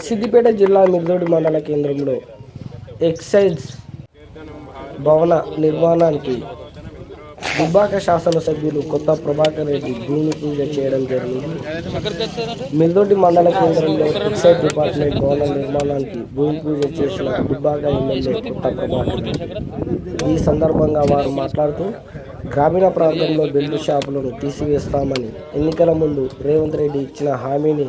సిద్దిపేట జిల్లా మిర్దోడి మండల కేంద్రంలో ఎక్సైజ్ భవన నిర్మాణానికి దుబ్బాక శాసనసభ్యులు కొత్త ప్రభాకర్ రెడ్డి భూమి పూజ చేయడం జరిగింది. మెల్దొడ్డి మండల కేంద్రంలో ఎక్సైజ్ డిపార్ట్మెంట్ భవన నిర్మాణానికి భూమి పూజ చేసిన దుబ్బాక ఎమ్మెల్యే కొత్త ప్రభాకర్ రెడ్డి. ఈ సందర్భంగా వారు మాట్లాడుతూ గ్రామీణ ప్రాంతంలో బెల్ట్ షాపులను తీసివేస్తామని ఎన్నికల ముందు రేవంత్ రెడ్డి ఇచ్చిన హామీని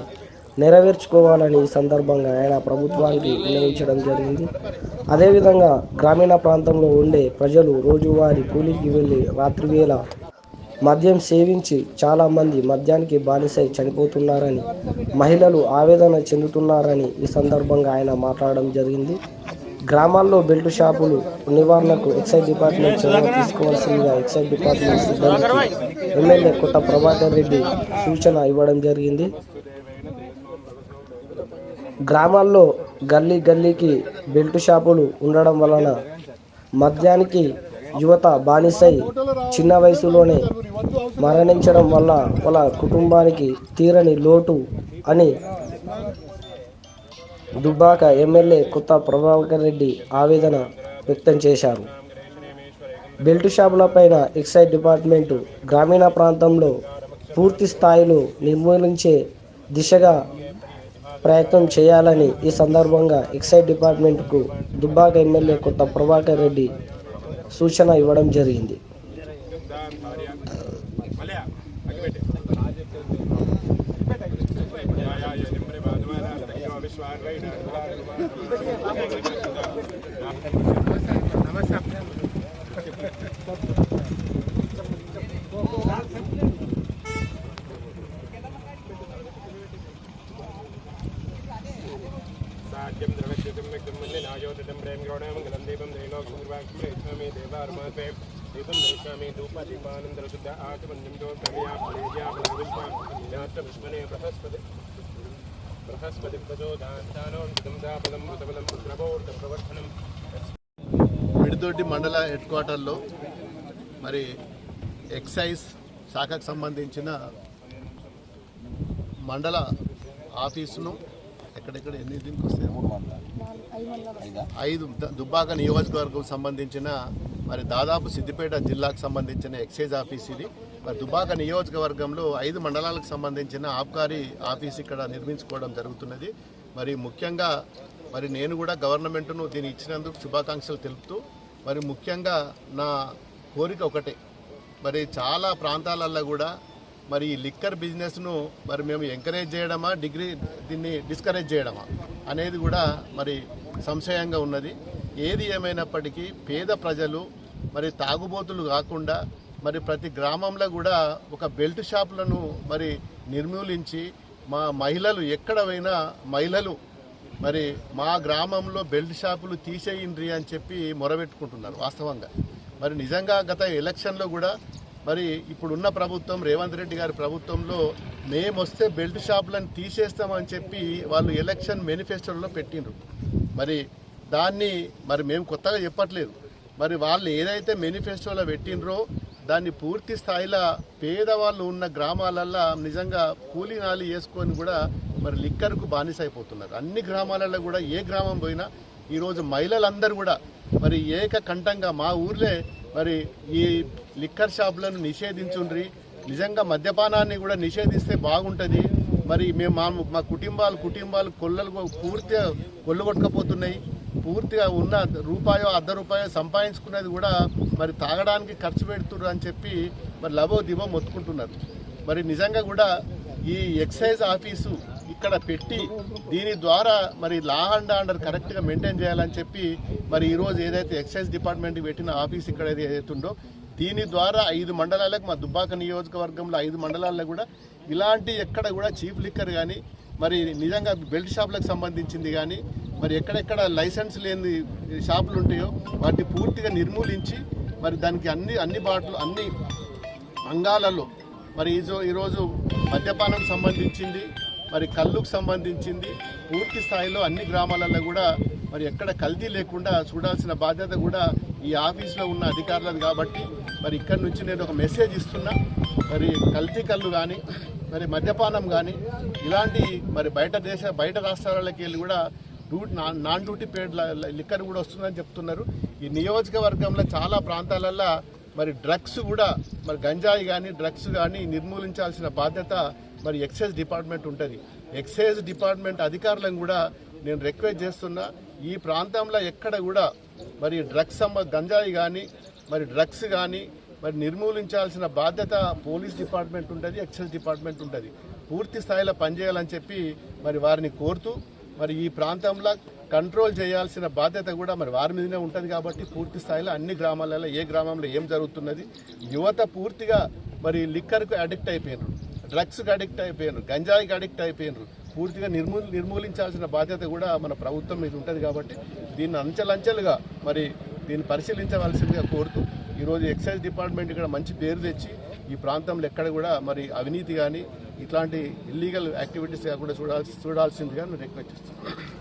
నెరవేర్చుకోవాలని ఈ సందర్భంగా ఆయన ప్రభుత్వానికి విన్నవించడం జరిగింది. అదేవిధంగా గ్రామీణ ప్రాంతంలో ఉండే ప్రజలు రోజువారి కూలికి వెళ్ళి రాత్రివేళ మద్యం సేవించి చాలామంది మద్యానికి బానిసై చనిపోతున్నారని మహిళలు ఆవేదన చెందుతున్నారని ఈ సందర్భంగా ఆయన మాట్లాడడం జరిగింది. గ్రామాల్లో బెల్ట్ షాపులు నివారణకు ఎక్సైజ్ డిపార్ట్మెంట్ చర్యలు తీసుకోవాల్సిందిగా ఎక్సైజ్ డిపార్ట్మెంట్ సిబ్బందికి ఎమ్మెల్యే కొత్త ప్రభాకర్ రెడ్డి సూచన ఇవ్వడం జరిగింది. గ్రామాల్లో గల్లీ గల్లీకి బెల్ట్ షాపులు ఉండడం వలన మద్యానికి యువత బానిసై చిన్న వయసులోనే మరణించడం వల్ల వాళ్ళ కుటుంబానికి తీరని లోటు అని దుబ్బాక ఎమ్మెల్యే కొత్త ప్రభాకర్ రెడ్డి ఆవేదన వ్యక్తం చేశారు. బెల్ట్ షాపులపైన ఎక్సైజ్ డిపార్ట్మెంటు గ్రామీణ ప్రాంతంలో పూర్తి స్థాయిలో నిర్మూలించే దిశగా ప్రయత్నం చేయాలని ఈ సందర్భంగా ఎక్సైజ్ డిపార్ట్మెంట్కు దుబ్బాక ఎమ్మెల్యే కొత్త ప్రభాకర్ రెడ్డి సూచన ఇవ్వడం జరిగింది. నమస్కారం నాయోదితం ప్రేమ గౌడమంగళం దీపం త్రైలోక్ష్మీర్వాక్యం ప్రేక్షామి దీపం దర్శయామి ధూప దీపానందర శుద్ధ ఆచమన్యం దోషమయా బృహస్పతి బృహస్పతి ప్రచోదాంతానోంతం మృతబలం పుత్రపౌర్త మిడితోటి మండల హెడ్ క్వార్టర్లో మరి ఎక్సైజ్ శాఖకు సంబంధించిన మండల ఆఫీసును ఎక్కడెక్కడ ఎన్ని దీనికి వస్తాయి ఐదు? దుబ్బాక నియోజకవర్గం సంబంధించిన మరి దాదాపు సిద్దిపేట జిల్లాకు సంబంధించిన ఎక్సైజ్ ఆఫీస్ ఇది. మరి దుబ్బాక నియోజకవర్గంలో ఐదు మండలాలకు సంబంధించిన ఆబ్కారీ ఆఫీస్ ఇక్కడ నిర్మించుకోవడం జరుగుతున్నది. మరి ముఖ్యంగా మరి నేను కూడా గవర్నమెంట్ను దీన్ని ఇచ్చినందుకు శుభాకాంక్షలు తెలుపుతూ మరి ముఖ్యంగా నా కోరిక ఒకటే. మరి చాలా ప్రాంతాలల్లో కూడా మరి ఈ లిక్కర్ బిజినెస్ను మరి మేము ఎంకరేజ్ చేయడమా? డిగ్రీ దీన్ని డిస్కరేజ్ చేయడమా? అనేది కూడా మరి సంశయంగా ఉన్నది. ఏది ఏమైనప్పటికీ పేద ప్రజలు మరి తాగుబోతులు కాకుండా మరి ప్రతి గ్రామంలో కూడా ఒక బెల్ట్ షాపులను మరి నిర్మూలించి మా మహిళలు ఎక్కడ పోయినా మహిళలు మరి మా గ్రామంలో బెల్ట్ షాపులు తీసేయండ్రి అని చెప్పి మొరబెట్టుకుంటున్నారు వాస్తవంగా. మరి నిజంగా గత ఎలక్షన్లో కూడా మరి ఇప్పుడున్న ప్రభుత్వం రేవంత్ రెడ్డి గారి ప్రభుత్వంలో మేము వస్తే బెల్ట్ షాపులను తీసేస్తామని చెప్పి వాళ్ళు ఎలక్షన్ మేనిఫెస్టోలో పెట్టిండ్రు. మరి దాన్ని మరి మేము కొత్తగా చెప్పట్లేదు. మరి వాళ్ళు ఏదైతే మేనిఫెస్టోలో పెట్టినరో దాన్ని పూర్తి స్థాయిలో పేదవాళ్ళు ఉన్న గ్రామాలల్లో నిజంగా కూలీ నాలి వేసుకొని కూడా మరి లిక్కర్కు బానిస అయిపోతున్నారు అన్ని గ్రామాలలో కూడా ఏ గ్రామం పోయినా ఈరోజు మహిళలందరూ కూడా మరి ఏకకంఠంగా మా ఊర్లే మరి ఈ లిక్కర్ షాపులను నిషేధించుండ్రి. నిజంగా మద్యపానాన్ని కూడా నిషేధిస్తే బాగుంటుంది. మరి మేము మా మా కుటుంబాలు కుటుంబాలు కొల్లలు పూర్తిగా కొల్లగొట్టకపోతున్నాయి. పూర్తిగా ఉన్న రూపాయో అర్ధ రూపాయో సంపాదించుకునేది కూడా మరి తాగడానికి ఖర్చు పెడుతున్నారు అని చెప్పి మరి లభో దివో మొత్తుకుంటున్నారు. మరి నిజంగా కూడా ఈ ఎక్సైజ్ ఆఫీసు ఇక్కడ పెట్టి దీని ద్వారా మరి లా అండ్ ఆర్డర్ కరెక్ట్గా మెయింటైన్ చేయాలని చెప్పి మరి ఈరోజు ఏదైతే ఎక్సైజ్ డిపార్ట్మెంట్ పెట్టిన ఆఫీస్ ఇక్కడ ఏదైతే ఉందో దీని ద్వారా ఐదు మండలాలకు మా దుబ్బాక నియోజకవర్గంలో ఐదు మండలాల్లో కూడా ఇలాంటి ఎక్కడ కూడా చీఫ్ లిక్కర్ కానీ మరి నిజంగా బెల్ట్ షాప్లకు సంబంధించింది కానీ మరి ఎక్కడెక్కడ లైసెన్స్ లేని షాపులు ఉంటాయో వాటిని పూర్తిగా నిర్మూలించి మరి దానికి అన్ని అన్ని బాటలు అన్ని అంగాలలో మరి ఈజో ఈరోజు మద్యపానం సంబంధించింది మరి కళ్ళుకు సంబంధించింది పూర్తి స్థాయిలో అన్ని గ్రామాలలో కూడా మరి ఎక్కడ కల్తీ లేకుండా చూడాల్సిన బాధ్యత కూడా ఈ ఆఫీస్లో ఉన్న అధికారులది కాబట్టి మరి ఇక్కడ నుంచి నేను ఒక మెసేజ్ ఇస్తున్నా. మరి కల్తీ కళ్ళు కానీ మరి మద్యపానం కానీ ఇలాంటి మరి బయట దేశ బయట రాష్ట్రాలకి వెళ్ళి కూడా duty non non duty paid liquor కూడా వస్తుందని చెప్తున్నారు. ఈ నియోజకవర్గంలో చాలా ప్రాంతాలల్లో మరి డ్రగ్స్ కూడా మరి గంజాయి కానీ డ్రగ్స్ కానీ నిర్మూలించాల్సిన బాధ్యత మరి ఎక్సైజ్ డిపార్ట్మెంట్ ఉంటుంది. ఎక్సైజ్ డిపార్ట్మెంట్ అధికారులను కూడా నేను రిక్వెస్ట్ చేస్తున్నా ఈ ప్రాంతంలో ఎక్కడ కూడా మరి డ్రగ్స్ అమ్మ గంజాయి కానీ మరి డ్రగ్స్ కానీ మరి నిర్మూలించాల్సిన బాధ్యత పోలీస్ డిపార్ట్మెంట్ ఉంటుంది ఎక్సైజ్ డిపార్ట్మెంట్ ఉంటుంది. పూర్తి స్థాయిలో పనిచేయాలని చెప్పి మరి వారిని కోరుతూ మరి ఈ ప్రాంతంలో కంట్రోల్ చేయాల్సిన బాధ్యత కూడా మరి వారి మీదనే ఉంటుంది కాబట్టి పూర్తి స్థాయిలో అన్ని గ్రామాలలో ఏ గ్రామంలో ఏం జరుగుతున్నది యువత పూర్తిగా మరి లిక్కర్కు అడిక్ట్ అయిపోయినారు. డ్రగ్స్కి అడిక్ట్ అయిపోయినారు గంజాయికి అడిక్ట్ అయిపోయినారు. పూర్తిగా నిర్మూ నిర్మూలించాల్సిన బాధ్యత కూడా మన ప్రభుత్వం మీద ఉంటుంది కాబట్టి దీన్ని అంచెలంచెలుగా మరి దీన్ని పరిశీలించవలసిందిగా కోరుతూ ఈరోజు ఎక్సైజ్ డిపార్ట్మెంట్ ఇక్కడ మంచి పేరు తెచ్చి ఈ ప్రాంతంలో ఎక్కడ కూడా మరి అవినీతి కానీ ఇట్లాంటి ఇల్లీగల్ యాక్టివిటీస్ కాకుండా చూడాల్సి చూడాల్సిందిగా నేను రిక్వెస్ట్ చేస్తున్నాను.